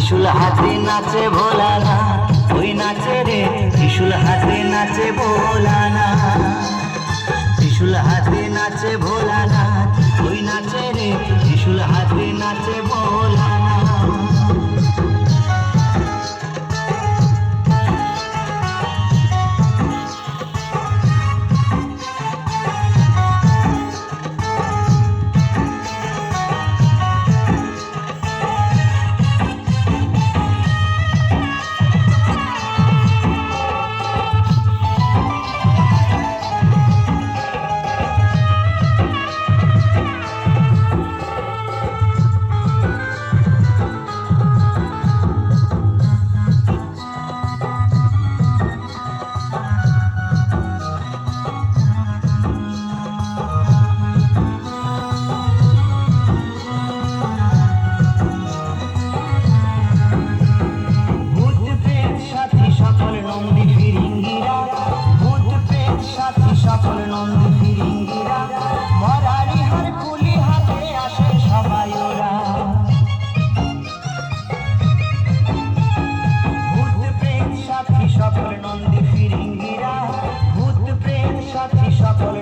ত্রিশুল হাতে নাচে ভোলানা ওই নাচে রে, ত্রিশুল হাতে নাচে ভোলানা। ত্রিশুল হাতে নাচে ভোলানা ওই নাচে রে, ত্রিশুল হাতে নাচে ভোলানা।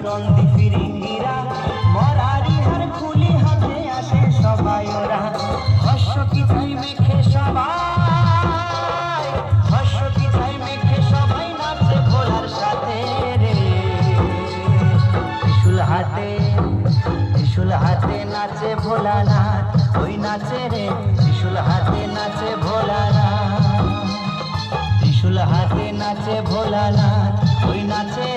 নন্দী ফিরিঙ্গিরা, মরারি হাতে সবাই মেখে মেখে সবাই নাচে রে। ত্রিশুল হাতে ত্রিশুল হাতে নাচে ভোলানাথ, ওই নাচে রে, ত্রিশুল হাতে নাচে ভোলানাথ। ত্রিশুল হাতে নাচে ভোলানাথ, ওই নাচে